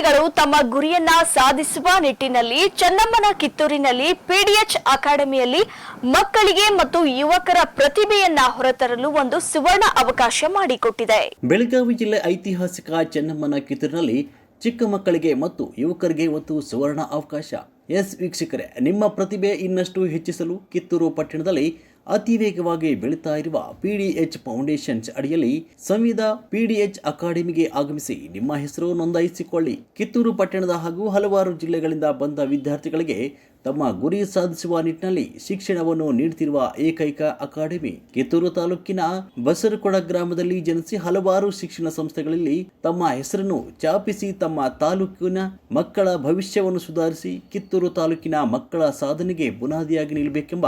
ವಿದ್ಯಾರ್ಥಿಗಳು ತಮ್ಮ ಗುರಿಯನ್ನ ಸಾಧಿಸುವ ನಿಟ್ಟಿನಲ್ಲಿ ಚೆನ್ನಮ್ಮನ ಕಿತ್ತೂರಿನಲ್ಲಿ ಪಿಡಿಎಚ್ ಅಕಾಡೆಮಿಯಲ್ಲಿ ಮಕ್ಕಳಿಗೆ ಮತ್ತು ಯುವಕರ ಪ್ರತಿಭೆಯನ್ನ ಹೊರತರಲು ಒಂದು ಸುವರ್ಣ ಅವಕಾಶ ಮಾಡಿಕೊಟ್ಟಿದೆ. ಬೆಳಗಾವಿ ಜಿಲ್ಲೆ ಐತಿಹಾಸಿಕ ಚೆನ್ನಮ್ಮನ ಕಿತ್ತೂರಿನಲ್ಲಿ ಚಿಕ್ಕ ಮಕ್ಕಳಿಗೆ ಮತ್ತು ಯುವಕರಿಗೆ ಒಂದು ಸುವರ್ಣ ಅವಕಾಶ. ಎಸ್ ವೀಕ್ಷಕರೇ, ನಿಮ್ಮ ಪ್ರತಿಭೆ ಇನ್ನಷ್ಟು ಹೆಚ್ಚಿಸಲು ಕಿತ್ತೂರು ಪಟ್ಟಣದಲ್ಲಿ ಅತಿ ವೇಗವಾಗಿ ಬೆಳೀತಾ ಇರುವ ಪಿಡಿಎಚ್ ಫೌಂಡೇಶನ್ಸ್ ಅಡಿಯಲ್ಲಿ ಸಂವಿಧ ಪಿಡಿಎಚ್ ಅಕಾಡೆಮಿಗೆ ಆಗಮಿಸಿ ನಿಮ್ಮ ಹೆಸರು ನೋಂದಾಯಿಸಿಕೊಳ್ಳಿ. ಕಿತ್ತೂರು ಪಟ್ಟಣದ ಹಾಗೂ ಹಲವಾರು ಜಿಲ್ಲೆಗಳಿಂದ ಬಂದ ವಿದ್ಯಾರ್ಥಿಗಳಿಗೆ ತಮ್ಮ ಗುರಿ ಸಾಧಿಸುವ ನಿಟ್ಟಿನಲ್ಲಿ ಶಿಕ್ಷಣವನ್ನು ನೀಡುತ್ತಿರುವ ಏಕೈಕ ಅಕಾಡೆಮಿ. ಕಿತ್ತೂರು ತಾಲೂಕಿನ ಬಸರಕೊಡ ಗ್ರಾಮದಲ್ಲಿ ಜನಿಸಿ ಹಲವಾರು ಶಿಕ್ಷಣ ಸಂಸ್ಥೆಗಳಲ್ಲಿ ತಮ್ಮ ಹೆಸರನ್ನು ಚಾಪಿಸಿ ತಮ್ಮ ತಾಲೂಕಿನ ಮಕ್ಕಳ ಭವಿಷ್ಯವನ್ನು ಸುಧಾರಿಸಿ ಕಿತ್ತೂರು ತಾಲೂಕಿನ ಮಕ್ಕಳ ಸಾಧನೆಗೆ ಬುನಾದಿಯಾಗಿ ನಿಲ್ಲಬೇಕೆಂಬ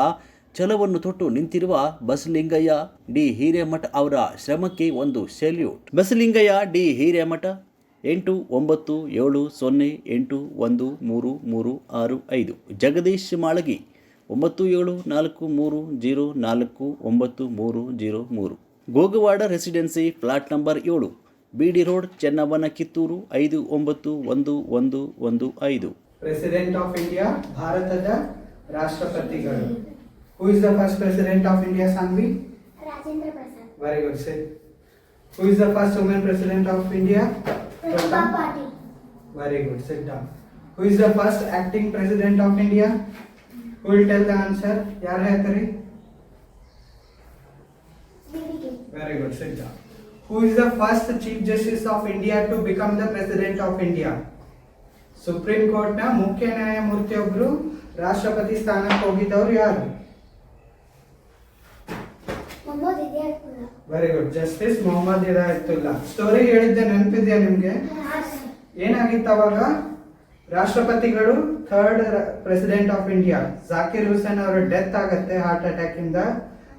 ಛಲವನ್ನು ತೊಟ್ಟು ನಿಂತಿರುವ ಬಸಲಿಂಗಯ್ಯ ಡಿ. ಹಿರೇಮಠ ಅವರ ಶ್ರಮಕ್ಕೆ ಒಂದು ಸೆಲ್ಯೂಟ್. ಬಸಲಿಂಗಯ್ಯ ಡಿ. ಹಿರೇಮಠ, ಎಂಟು ಒಂಬತ್ತು ಏಳು ಸೊನ್ನೆ ಎಂಟು ಒಂದು ಮೂರು ಮೂರು ಆರು ಐದು. ಜಗದೀಶ್ ಮಾಳಗಿ, ಒಂಬತ್ತು ಏಳು ನಾಲ್ಕು ಮೂರು ಜೀರೋ ನಾಲ್ಕು ಒಂಬತ್ತು ಮೂರು ಜೀರೋ ಮೂರು. ಗೋಗವಾಡ ರೆಸಿಡೆನ್ಸಿ ಫ್ಲಾಟ್ ನಂಬರ್ ಏಳು B D road Chennavana Kittur ಐದು ಒಂಬತ್ತು ಒಂದು ಒಂದು ಒಂದು ಐದು. ಪ್ರೆಸಿಡೆಂಟ್ ಆಫ್ ಇಂಡಿಯಾ ಭಾರತದ ರಾಷ್ಟ್ರಪತಿಗಳು. Who is the first president of India Sanvi Rajendra Prasad very good sir who is the first women president of India Pratibha Patil very good sit down who is the first acting president of India who will tell the answer ಯಾರು ಹೇಳ್ತಾರೆ ವಿವಿಗೆ very good sit down who is the first chief justice of India to become the president of India supreme ಕೋರ್ಟ್ನ ಮುಖ್ಯ ನ್ಯಾಯಮೂರ್ತಿಯೊಬ್ರು ರಾಷ್ಟ್ರಪತಿ ಸ್ಥಾನಕ್ಕೆ ಹೋಗಿದ್ದವ್ರು ಯಾರು Mohammad Hidayatullah very good justice Mohammad Hidayatullah story ಹೇಳಿದ್ದೆ ನೆನಪಿದ್ಯಾ ನಿಮ್ಗೆ? ಏನಾಗಿತ್ತು ಅವಾಗ? ರಾಷ್ಟ್ರಪತಿಗಳು third president of India Zakir Hussain ಅವರ ಡೆತ್ ಆಗತ್ತೆ ಹಾರ್ಟ್ ಅಟ್ಯಾಕ್ ಇಂದ.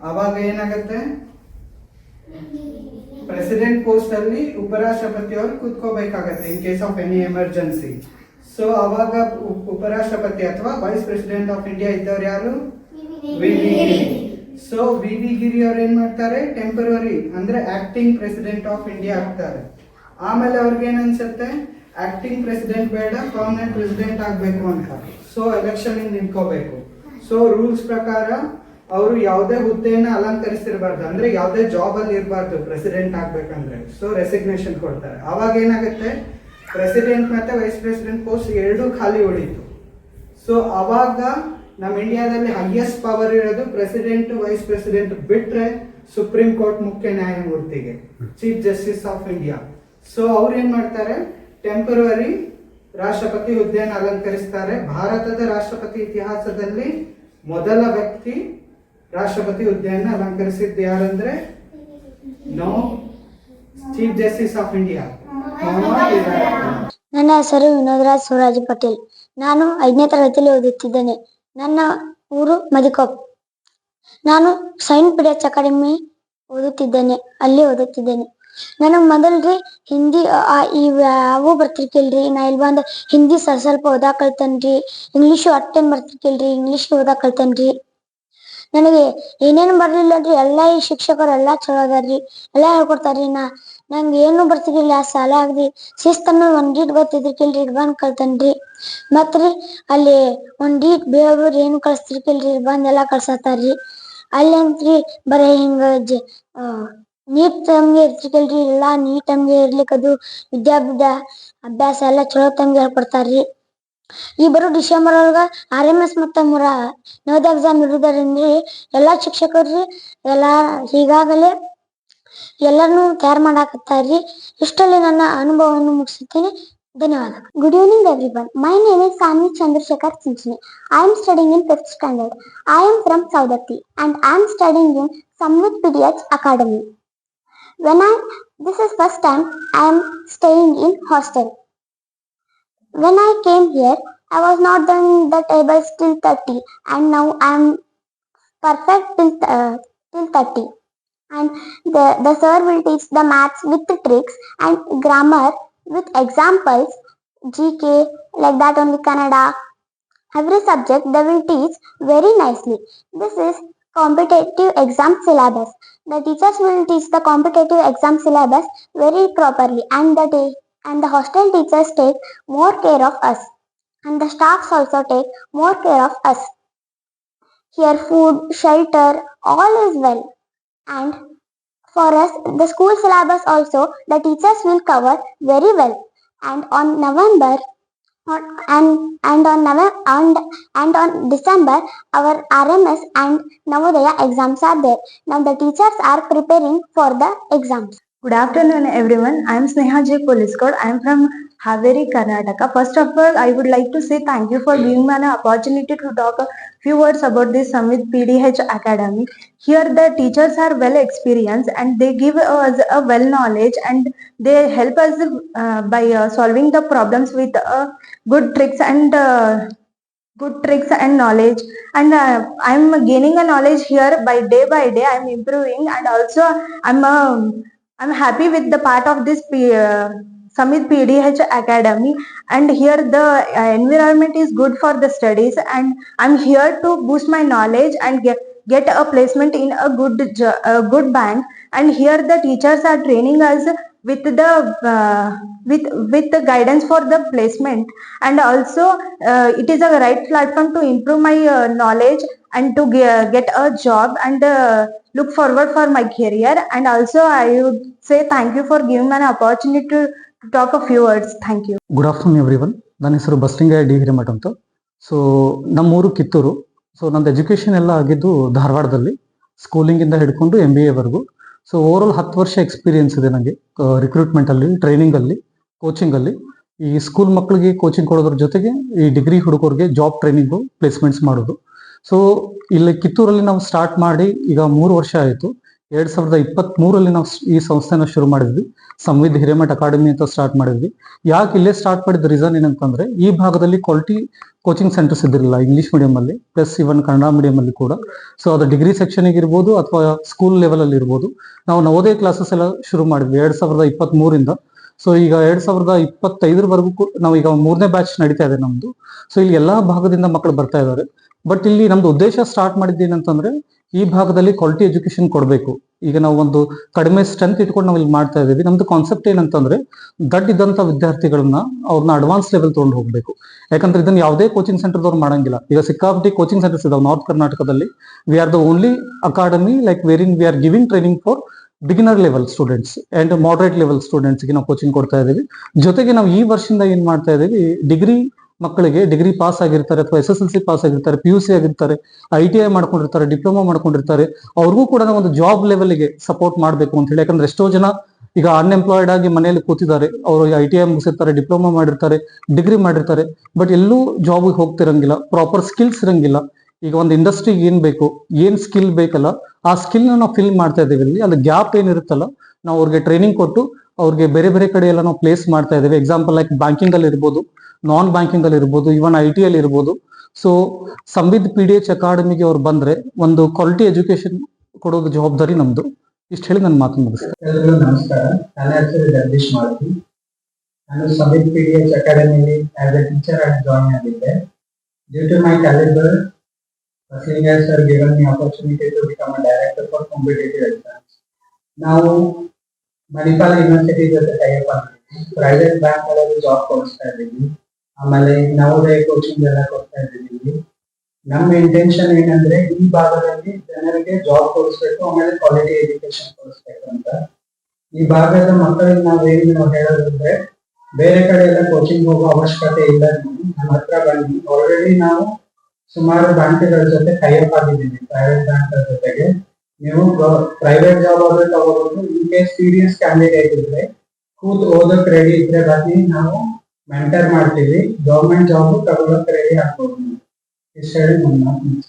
ಅವಾಗ ಏನಾಗತ್ತೆ? ಪ್ರೆಸಿಡೆಂಟ್ ಪೋಸ್ಟ್ ಅಲ್ಲಿ ಉಪರಾಷ್ಟ್ರಪತಿ ಅವರು ಕೂತ್ಕೋಬೇಕಾಗತ್ತೆ in case of any emergency so ಅವಾಗ ಉಪ- ಉಪರಾಷ್ಟ್ರಪತಿ ಅಥವಾ ವೈಸ್ ಪ್ರೆಸಿಡೆಂಟ್ ಆಫ್ ಇಂಡಿಯಾ ಇದ್ದವ್ರು ಯಾರು? ಸೊ ವಿ ವಿ ಗಿರಿ ಅವ್ರು ಏನ್ ಮಾಡ್ತಾರೆ? ಟೆಂಪರರಿ ಅಂದ್ರೆ ಆಕ್ಟಿಂಗ್ ಪ್ರೆಸಿಡೆಂಟ್ ಆಫ್ ಇಂಡಿಯಾ ಆಗ್ತಾರೆ. ಆಮೇಲೆ ಅವ್ರಿಗೆ ಏನ್ ಅನ್ಸುತ್ತೆ? ಆಕ್ಟಿಂಗ್ ಪ್ರೆಸಿಡೆಂಟ್ ಬೇಡ ಪರ್ಮನೆಂಟ್ ಪ್ರೆಸಿಡೆಂಟ್ ಆಗ್ಬೇಕು ಅಂತ. ಸೊ ಎಲೆಕ್ಷನ್ ನಿಂತ್ಕೋಬೇಕು. ಸೊ ರೂಲ್ಸ್ ಪ್ರಕಾರ, ಅವರು ಯಾವುದೇ ಹುದ್ದೆಯನ್ನ ಅಲಂಕರಿಸಿರ್ಬಾರ್ದು ಅಂದ್ರೆ ಯಾವುದೇ ಜಾಬ್ ಅಲ್ಲಿ ಇರಬಾರ್ದು ಪ್ರೆಸಿಡೆಂಟ್ ಆಗ್ಬೇಕಂದ್ರೆ. ಸೊ ರೆಸಿಗ್ನೇಷನ್ ಕೊಡ್ತಾರೆ. ಅವಾಗ ಏನಾಗುತ್ತೆ? ಪ್ರೆಸಿಡೆಂಟ್ ಮತ್ತೆ ವೈಸ್ ಪ್ರೆಸಿಡೆಂಟ್ ಪೋಸ್ಟ್ ಎರಡೂ ಖಾಲಿ ಉಳಿತು. ಸೊ ಅವಾಗ ನಮ್ಮ ಇಂಡಿಯಾದಲ್ಲಿ ಹೈಯೆಸ್ಟ್ ಪವರ್ ಇರೋದು ಪ್ರೆಸಿಡೆಂಟ್ ವೈಸ್ ಪ್ರೆಸಿಡೆಂಟ್ ಬಿಟ್ರೆ ಸುಪ್ರೀಂ ಕೋರ್ಟ್ ಮುಖ್ಯ ನ್ಯಾಯಮೂರ್ತಿಗೆ chief justice of India so ಅವ್ರು ಏನ್ ಮಾಡ್ತಾರೆ? ಟೆಂಪರರಿ ರಾಷ್ಟ್ರಪತಿ ಹುದ್ದೆಯನ್ನು ಅಲಂಕರಿಸ್ತಾರೆ. ಭಾರತದ ರಾಷ್ಟ್ರಪತಿ ಇತಿಹಾಸದಲ್ಲಿ ಮೊದಲ ವ್ಯಕ್ತಿ ರಾಷ್ಟ್ರಪತಿ ಹುದ್ದೆಯನ್ನು ಅಲಂಕರಿಸಿದ್ದು ಯಾರಂದ್ರೆ? No chief justice of India ನನ್ನ ಹೆಸರು ವಿನೋದರಾಜ್ ಶಿವರಾಜ್ ಪಟೇಲ್. ನಾನು ಐದನೇ ತರಗತಿಯಲ್ಲಿ ಓದುತ್ತಿದ್ದೇನೆ. ನನ್ನ ಊರು ಮದಿಕೊಪ್ ನಾನು ಸೈಂಟ್ ಪಿಡಿಎಚ್ ಅಕಾಡೆಮಿ ಓದುತ್ತಿದ್ದೇನೆ, ಅಲ್ಲಿ ಓದುತ್ತಿದ್ದೇನೆ. ನನಗೆ ಮೊದಲ್ರಿ ಹಿಂದಿ ಯಾವು ಬರ್ತಿರ್ಕಿಲ್ರಿ. ನಾ ಇಲ್ಲಿ ಬಂದ ಹಿಂದಿ ಸ್ವಲ್ಪ ಸ್ವಲ್ಪ ಓದಾಕ್ ಕಲ್ತೇನ್ರಿ ಇಂಗ್ಲೀಷು ಅಟ್ಟೇನ್ ಬರ್ತಿರ್ಕಿಲ್ರಿ ಇಂಗ್ಲೀಷ್ ಓದಾಕ್ ಕಲ್ತೇನ್ರಿ ನನಗೆ ಏನೇನು ಬರ್ಲಿಲ್ಲನ್ರಿ ಎಲ್ಲಾ ಈ ಶಿಕ್ಷಕರು ಎಲ್ಲಾ ಚಲೋ ಅದಾರ್ರಿ, ಎಲ್ಲಾ ಹೇಳ್ಕೊಡ್ತಾರ್ರಿ ನಾ. ನಂಗೆ ಏನು ಬರ್ತಿರ್ಲಿಲ್ಲ. ಸಾಲ ಆಗ್ರಿ ಶಿಸ್ತನ್ನು ಒಂದೀಟ್ ಗೊತ್ತಿದ್ರಿಕಿಲ್ರಿ ರೀ ಕಲ್ತನ್ರಿ ಮತ್ರಿ ಅಲ್ಲಿ ಒಂದೀಟ್ ಬೇರೆಯವ್ರು ಏನು ಕಳ್ಸ್ತಿರ್ಕಿಲ್ರಿ ಇಟ್ ಬಂದ್ ಎಲ್ಲಾ ಕಳ್ಸತ್ತಾರ್ರಿ ಅಲ್ಲಿ ಅಂತ್ರಿ ಬರೇ ಹಿಂಗ ಜ ಆ, ನೀಟ್ ತಮ್ಗೆ ಇರ್ತಿರ್ಕಿಲ್ರಿ ಎಲ್ಲಾ ನೀಟ್ ತಮ್ಗೆ ಇರ್ಲಿಕ್ಕೆ ಅದು ವಿದ್ಯಾಭ್ಯಾಸ ಅಭ್ಯಾಸ ಎಲ್ಲಾ ಚಲೋ ತಮ್ಗೆ ಹೇಳ್ಕೊಡ್ತಾರ್ರಿ. ಈ ಬರೋ ಡಿಸೆಂಬರ್ ಒಳಗ ಆರ್ ಎಂ ಎಸ್ ಮತ್ತ ಮುರ ನವೋದಯ ಎಕ್ಸಾಮ್ ಇರುದರಿಂದ ಎಲ್ಲಾ ಶಿಕ್ಷಕರು ಎಲ್ಲಾ ಈಗಾಗಲೇ ಎಲ್ಲರನ್ನೂ ತಯಾರು ಮಾಡಾಕತ್ತಾರ್ರಿ ಇಷ್ಟಲ್ಲಿ ನನ್ನ ಅನುಭವವನ್ನು ಮುಗಿಸುತ್ತೇನೆ ಧನ್ಯವಾದ good evening everyone my name is Saanvi Chandrashekhar Chinchane I am studying in fifth standard I am from Saundatti and I am studying in Samvit PDH academy when I this is first time I am staying in hostel. When I came here, I was not done the tables till 30 and now I am perfect till, uh, till 30. And the, the sir will teach the maths with the tricks and grammar with examples, GK, like that only Kannada. Every subject they will teach very nicely. This is competitive exam syllabus. The teachers will teach the competitive exam syllabus very properly and the, day and the hostel teachers take more care of us and the staffs also take more care of us. Here food, shelter, all is well and for us the school syllabus also the teachers will cover very well and on November and and on November and, and on December our RMS and Navodaya exams are there. Now the teachers are preparing for the exams. Good afternoon, everyone. I am Sneha J. Poliskod. I am from Haveri, Karnataka. First of all, I would like to say thank you for giving me an opportunity to talk a few words about this Samit PDH Academy. Here, the teachers are well experienced and they give us a well knowledge and they help us uh, by uh, solving the problems with uh, good tricks and uh, good tricks and knowledge and uh, i'm gaining a knowledge here by day by day i'm improving and also i'm um, i'm happy with the part of this uh, summit pdh academy and here the uh, environment is good for the studies and i'm here to boost my knowledge and get get a placement in a good a good bank and here the teachers are training us with the uh, with with the guidance for the placement. And also uh, it is a right platform to improve my uh, knowledge and to ge- get a job and uh, look forward for my career. And also i would say thank you for giving me an opportunity to, to talk a words thank you good afternoon everyone ನನ್ನ ಹೆಸರು Basalingaiah, D Hiremath ಅಂತ. So ನಮ್ಮೂರು Kittur. So ನಂದು education ಎಲ್ಲ ಆಗಿದ್ದು ಧಾರವಾಡದಲ್ಲಿ ಸ್ಕೂಲಿಂಗಿಂದ ಹಿಡ್ಕೊಂಡು ಎಂ ಬಿ ಎವರೆಗೂ ಸೊ ಓವರ್ ಆಲ್ ಹತ್ತು ವರ್ಷ ಎಕ್ಸ್ಪೀರಿಯನ್ಸ್ ಇದೆ ನನಗೆ ರಿಕ್ರೂಟ್ಮೆಂಟಲ್ಲಿ ಟ್ರೈನಿಂಗಲ್ಲಿ ಕೋಚಿಂಗಲ್ಲಿ ಈ ಸ್ಕೂಲ್ ಮಕ್ಕಳಿಗೆ ಕೋಚಿಂಗ್ ಕೊಡೋದ್ರ ಜೊತೆಗೆ ಈ ಡಿಗ್ರಿ ಹುಡುಗರಿಗೆ ಜಾಬ್ ಟ್ರೈನಿಂಗು ಪ್ಲೇಸ್ಮೆಂಟ್ಸ್ ಮಾಡೋದು. ಸೊ ಇಲ್ಲಿ ಕಿತ್ತೂರಲ್ಲಿ ನಾವು ಸ್ಟಾರ್ಟ್ ಮಾಡಿ ಈಗ ಮೂರು ವರ್ಷ ಆಯಿತು. ಎರಡ್ ಸಾವಿರದ ಇಪ್ಪತ್ತ್ ಮೂರಲ್ಲಿ ನಾವು ಈ ಸಂಸ್ಥೆನ ಶುರು ಮಾಡಿದ್ವಿ. ಸಂವಿದ್ ಹಿರೇಮಠ ಅಕಾಡೆಮಿ ಅಂತ ಸ್ಟಾರ್ಟ್ ಮಾಡಿದ್ವಿ. ಯಾಕೆ ಇಲ್ಲೇ ಸ್ಟಾರ್ಟ್ ಮಾಡಿದ ರೀಸನ್ ಏನಂತಂದ್ರೆ, ಈ ಭಾಗದಲ್ಲಿ ಕ್ವಾಲಿಟಿ ಕೋಚಿಂಗ್ ಸೆಂಟರ್ಸ್ ಇದ್ದಿರಲಿಲ್ಲ ಇಂಗ್ಲಿಷ್ ಮೀಡಿಯಂ ಅಲ್ಲಿ ಪ್ಲಸ್ ಇವನ್ ಕನ್ನಡ ಮೀಡಿಯಂ ಅಲ್ಲಿ ಕೂಡ. ಸೊ ಅದು ಡಿಗ್ರಿ ಸೆಕ್ಷನ್ ಇರ್ಬೋದು ಅಥವಾ ಸ್ಕೂಲ್ ಲೆವೆಲ್ ಅಲ್ಲಿ ಇರ್ಬೋದು. ನಾವು ನವೋದಯ ಕ್ಲಾಸಸ್ ಎಲ್ಲ ಶುರು ಮಾಡಿದ್ವಿ. ಎರಡ್ ಸಾವಿರದ ಇಪ್ಪತ್ತ್ ಮೂರಿಂದ ಸೊ ಈಗ ಎರಡ್ ಸಾವಿರದ ಇಪ್ಪತ್ತೈದರವರೆಗೂ ನಾವು ಈಗ ಮೂರನೇ ಬ್ಯಾಚ್ ನಡೀತಾ ಇದೆ ನಮ್ದು. ಸೊ ಇಲ್ಲಿ ಎಲ್ಲಾ ಭಾಗದಿಂದ ಮಕ್ಕಳು ಬರ್ತಾ ಇದ್ದಾರೆ ಬಟ್ ಇಲ್ಲಿ ನಮ್ದು ಉದ್ದೇಶ ಸ್ಟಾರ್ಟ್ ಮಾಡಿದ್ದೇನಂತಂದ್ರೆ, ಈ ಭಾಗದಲ್ಲಿ ಕ್ವಾಲಿಟಿ ಎಜುಕೇಶನ್ ಕೊಡಬೇಕು. ಈಗ ನಾವು ಒಂದು ಕಡಿಮೆ ಸ್ಟ್ರೆಂತ್ ಇಟ್ಕೊಂಡು ನಾವು ಇಲ್ಲಿ ಮಾಡ್ತಾ ಇದ್ದೀವಿ. ನಮ್ದು ಕಾನ್ಸೆಪ್ಟ್ ಏನಂತಂದ್ರೆ ದಡ್ ಇದ್ದಂತ ವಿದ್ಯಾರ್ಥಿಗಳನ್ನ ಅವ್ರನ್ನ ಅಡ್ವಾನ್ಸ್ ಲೆವೆಲ್ ತಗೊಂಡು ಹೋಗ್ಬೇಕು. ಯಾಕಂದ್ರೆ ಇದನ್ನ ಯಾವುದೇ ಕೋಚಿಂಗ್ ಸೆಂಟರ್ದವ್ರು ಮಾಡಂಗಿಲ್ಲ. ಈಗ ಸಿಕ್ಕಾಪಟ್ಟಿ ಕೋಚಿಂಗ್ ಸೆಂಟರ್ಸ್ ಇದಾವೆ ನಾರ್ತ್ ಕರ್ನಾಟಕದಲ್ಲಿ we are the only academy like wherein we are giving training for beginner level students and moderate level ಸ್ಟೂಡೆಂಟ್ಸ್ಗೆ ನಾವು ಕೋಚಿಂಗ್ ಕೊಡ್ತಾ ಇದ್ದೀವಿ. ಜೊತೆಗೆ ನಾವು ಈ ವರ್ಷದಿಂದ ಏನ್ ಮಾಡ್ತಾ ಇದ್ದೀವಿ ಡಿಗ್ರಿ ಮಕ್ಕಳಿಗೆ ಡಿಗ್ರಿ ಪಾಸ್ ಆಗಿರ್ತಾರೆ ಅಥವಾ S S L C pass ಆಗಿರ್ತಾರೆ ಪಿ ಯು ಸಿ ಆಗಿರ್ತಾರೆ ಐ ಟಿ ಐ ಮಾಡ್ಕೊಂಡಿರ್ತಾರೆ ಡಿಪ್ಲೊಮಾ ಮಾಡ್ಕೊಂಡಿರ್ತಾರೆ, ಅವ್ರಿಗೂ ಕೂಡ ಒಂದು ಜಾಬ್ ಲೆವೆಲ್ಗೆ ಸಪೋರ್ಟ್ ಮಾಡಬೇಕು ಅಂತ ಹೇಳಿ. ಯಾಕಂದ್ರೆ ಎಷ್ಟೋ ಜನ ಈಗ ಅನ್ಎಂಪ್ಲಾಯ್ಡ್ ಆಗಿ ಮನೆಯಲ್ಲಿ ಕೂತಿದ್ದಾರೆ. ಅವರು ಐ ಟಿ ಐ ಮುಗಿಸಿರ್ತಾರೆ ಡಿಪ್ಲೊಮಾ ಮಾಡಿರ್ತಾರೆ ಡಿಗ್ರಿ ಮಾಡಿರ್ತಾರೆ ಬಟ್ ಎಲ್ಲೂ ಜಾಬ್ಗೆ ಹೋಗ್ತಿರಂಗಿಲ್ಲ ಪ್ರಾಪರ್ ಸ್ಕಿಲ್ಸ್ ಇರಂಗಿಲ್ಲ. ಈಗ ಒಂದು ಇಂಡಸ್ಟ್ರಿಗೆ ಏನ್ ಬೇಕು, ಏನ್ ಸ್ಕಿಲ್ ಬೇಕಲ್ಲ, ಆ ಸ್ಕಿಲ್ ನಾವು ಫಿಲ್ ಮಾಡ್ತಾ ಇದೀವಿ ಇಲ್ಲಿ ಅಲ್ಲಿ ಗ್ಯಾಪ್ ಏನಿರುತ್ತಲ್ಲ ನಾವು ಅವ್ರಿಗೆ ಟ್ರೈನಿಂಗ್ ಕೊಟ್ಟು ಅವ್ರಿಗೆ ಬೇರೆ ಬೇರೆ ಕಡೆ ಎಲ್ಲ ನಾವು ಪ್ಲೇಸ್ ಮಾಡ್ತಾ ಇದ್ದೀವಿ. ಎಕ್ಸಾಂಪಲ್ ಲೈಕ್ ಬ್ಯಾಂಕಿಂಗ್ ಅಲ್ಲಿ ಇರ್ಬೋದು ನಾನ್ ಬ್ಯಾಂಕಿಂಗ್ ಅಲ್ಲಿ ಇರ್ಬೋದು ಇವನ್ ಐ ಟಿ ಅಲ್ಲಿ ಇರ್ಬೋದು. So Samvid P D H ಅಕಾಡೆಮಿಗೆ ಅವ್ರು ಬಂದ್ರೆ ಒಂದು ಕ್ವಾಲಿಟಿ ಎಜುಕೇಶನ್ ಕೊಡೋದು ಜವಾಬ್ದಾರಿ ನಮ್ದು. ಇಷ್ಟು ಹೇಳಿ ನನ್ನ ಮಾತು ಮುಗಿಸ್ತೇನೆ. ನಮಸ್ಕಾರ. ನನ್ನ ಹೆಸರು ಜಗದೀಶ್ ಮಾರುತಿ ನಾನು Samvit P D H ಅಕಾಡೆಮಿಲಿ as a teacher ಆಗಿ ಜಾಯ್ನ್ ಆಗಿದ್ದೆ. Due to my calibre Basalinga sir the opportunity opportunity become a director director for exams. Exams ನಾವು ಮಣಿಪಾಲ್ is ಜೊತೆ ಟೈಪ್ ಆಗಿದ್ವಿ ಪ್ರೈವೇಟ್ ಬ್ಯಾಂಕ್ಗಳಲ್ಲಿ ಜಾಬ್ ಕೊಡಿಸ್ತಾ ಇದ್ದೀವಿ ಆಮೇಲೆ ನವೋದಯ ಕೋಚಿಂಗ್ ಎಲ್ಲ ಕೊಡ್ತಾ ಇದ್ದೀವಿ ನಮ್ಮ ಇಂಟೆನ್ಷನ್ ಏನಂದ್ರೆ, ಈ ಭಾಗದಲ್ಲಿ ಜನರಿಗೆ ಜಾಬ್ ಕೊಡಿಸ್ಬೇಕು ಆಮೇಲೆ ಕ್ವಾಲಿಟಿ ಎಜುಕೇಶನ್ ಕೊಡಿಸ್ಬೇಕು ಅಂತ. ಈ ಭಾಗದ ಮಕ್ಕಳಿಗೆ ನಾವು ಏನು ನಾವು ಹೇಳೋದಂದ್ರೆ, ಬೇರೆ ಕಡೆ ಎಲ್ಲ ಕೋಚಿಂಗ್ ಹೋಗೋ ಅವಶ್ಯಕತೆ ಇಲ್ಲ. ನೀವು ನಮ್ಮ ಹತ್ರ ಬನ್ನಿ. ಆಲ್ರೆಡಿ ನಾವು ಸುಮಾರು ಬ್ಯಾಂಕ್ಗಳ ಜೊತೆ ಟೈಅಪ್ ಆಗಿದ್ದೀನಿ. ಪ್ರೈವೇಟ್ ಬ್ಯಾಂಕ್ ಜೊತೆಗೆ. ನೀವು ಪ್ರೈವೇಟ್ ಜಾಬ್ ಆದ್ರೆ ತಗೋಬಹುದು ಇನ್ ಕೇಸ್ ಸೀರಿಯಸ್ ಕ್ಯಾಂಡಿಡೇಟ್ ಇದ್ರೆ, ಕೂತ್ ಓದಕ್ ರೆಡಿ ಇದ್ರೆ ಬನ್ನಿ. ನಾವು ಮೆಂಟರ್ ಮಾಡ್ತೀವಿ. ಗೌರ್ಮೆಂಟ್ ಜಾಬ್ ತಗೊಳಕ್ ರೆಡಿ ಆಗ್ಬೋದು. ಇಷ್ಟು ಹೇಳಿ ನನ್ನ.